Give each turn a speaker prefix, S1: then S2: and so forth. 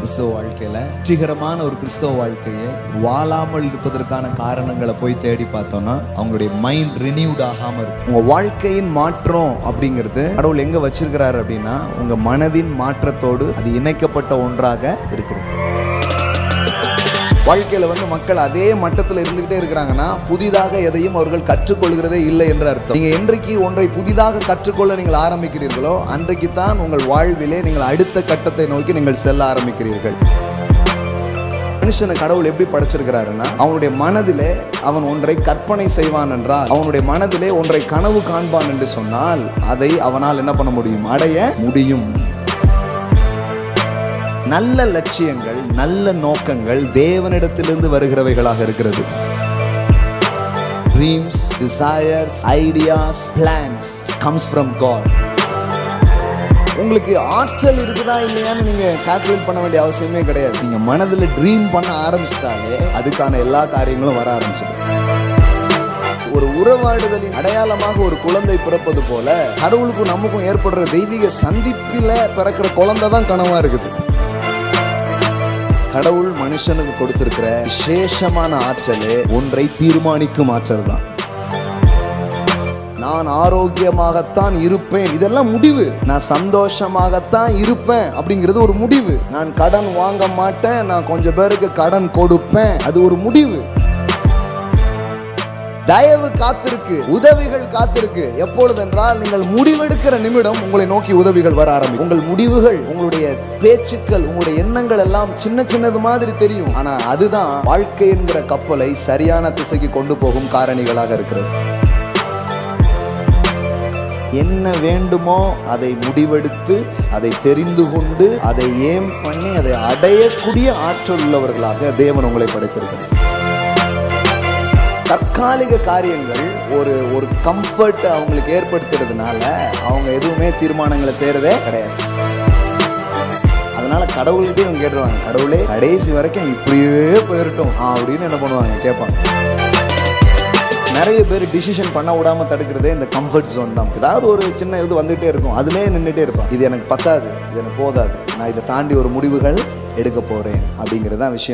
S1: கிறிஸ்தவ வாழ்க்கையில வெற்றிகரமான ஒரு கிறிஸ்தவ வாழ்க்கையை வாழாமல் இருப்பதற்கான காரணங்களை போய் தேடி பார்த்தோம்னா அவங்களுடைய மைண்ட் ரினியூட் ஆகாம இருக்கு. உங்க வாழ்க்கையின் மாற்றம் அப்படிங்கிறது கடவுள் எங்க வச்சிருக்கிறாரு அப்படின்னா உங்க மனதின் மாற்றத்தோடு அது இணைக்கப்பட்ட ஒன்றாக இருக்கிறது. வாழ்க்கையில் வந்து மக்கள் அதே மட்டத்தில் இருந்துகிட்டே இருக்கிறாங்கன்னா புதிதாக எதையும் அவர்கள் கற்றுக்கொள்கிறதே இல்லை என்ற அர்த்தம். நீங்கள் என்றைக்கு ஒன்றை புதிதாக கற்றுக்கொள்ள நீங்கள் ஆரம்பிக்கிறீர்களோ அன்றைக்கு தான் உங்கள் வாழ்விலே நீங்கள் அடுத்த கட்டத்தை நோக்கி நீங்கள் செல்ல ஆரம்பிக்கிறீர்கள். மனுஷனை கடவுள் எப்படி படைச்சிருக்கிறாருன்னா அவனுடைய மனதிலே அவன் ஒன்றை கற்பனை செய்வான் என்றால் அவனுடைய மனதிலே ஒன்றை கனவு காண்பான் என்று சொன்னால் அதை அவனால் என்ன பண்ண முடியும்? அடைய முடியும். நல்ல லட்சியங்கள் நல்ல நோக்கங்கள் தேவனிடத்திலிருந்து வருகிறவைகளாக இருக்கிறது. Dreams desires ideas plans comes from God உங்களுக்கு ஆற்றல் இருக்குதா இல்லையான்னு நீங்க கால்குலேட் பண்ண வேண்டிய அவசியமே கிடையாது. நீங்க மனதில் ட்ரீம் பண்ண ஆரம்பிச்சிட்டாலே அதுக்கான எல்லா காரியங்களும் வர ஆரம்பிச்சிடும். ஒரு உறவாடுதலின் அடையாளமாக ஒரு குழந்தை பிறப்பது போல கடவுளுக்கும் நமக்கும் ஏற்படுற தெய்வீக சந்திப்பில் பிறக்கிற குழந்தை தான் கனவா இருக்குது. கடவுள் மனுஷனுக்கு கொடுத்திருக்கிற விசேஷமான ஆற்றல் ஒன்றை தீர்மானிக்கும் ஆற்றல் தான் நான் ஆரோக்கியமாகத்தான் இருப்பேன். இதெல்லாம் முடிவு. நான் சந்தோஷமாகத்தான் இருப்பேன் அப்படிங்கிறது ஒரு முடிவு. நான் கடன் வாங்க மாட்டேன். நான் கொஞ்சம் பேருக்கு கடன் கொடுப்பேன். அது ஒரு முடிவு. தயவு காத்திருக்கு உதவிகள் காத்திருக்கு. எப்பொழுதென்றால் நீங்கள் முடிவெடுக்கிற நிமிடம் உங்களை நோக்கி உதவிகள் வர ஆரம்பிக்கும். உங்கள் முடிவுகள் உங்களுடைய பேச்சுக்கள் உங்களுடைய எண்ணங்கள் எல்லாம் சின்ன சின்னது மாதிரி தெரியும். ஆனா அதுதான் வாழ்க்கை என்கிற கப்பலை சரியான திசைக்கு கொண்டு போகும் காரணிகளாக இருக்கிறது. என்ன வேண்டுமோ அதை முடிவெடுத்து அதை தெரிந்து கொண்டு அதை ஏம் பண்ணி அதை அடையக்கூடிய ஆற்றல் உள்ளவர்களாக தேவன் உங்களை படைத்திருக்கிறார். தற்காலிக காரியங்கள் ஒரு ஒரு கம்ஃபர்ட் அவங்களுக்கு ஏற்படுத்துறதுனால அவங்க எதுவுமே தீர்மானங்களை செய்யறதே கிடையாது. அதனால கடவுள்கிட்டே இவங்க கேட்டுருவாங்க கடவுளே கடைசி வரைக்கும் இப்படியே போயிரட்டும். அப்படின்னு என்ன பண்ணுவாங்க? கேட்பாங்க. நிறைய பேர் டிசிஷன் பண்ண விடாம தடுக்கிறதே இந்த கம்ஃபர்ட் ஜோன் தான். ஏதாவது ஒரு சின்ன இது வந்துகிட்டே இருக்கும் அதுலேயே நின்றுட்டே இருப்பான் இது எனக்கு பத்தாது இது எனக்கு போதாது. நான் இதை தாண்டி ஒரு முடிவுகள் எடுக்க போறேன் அப்படிங்கிறது தான் விஷயம்.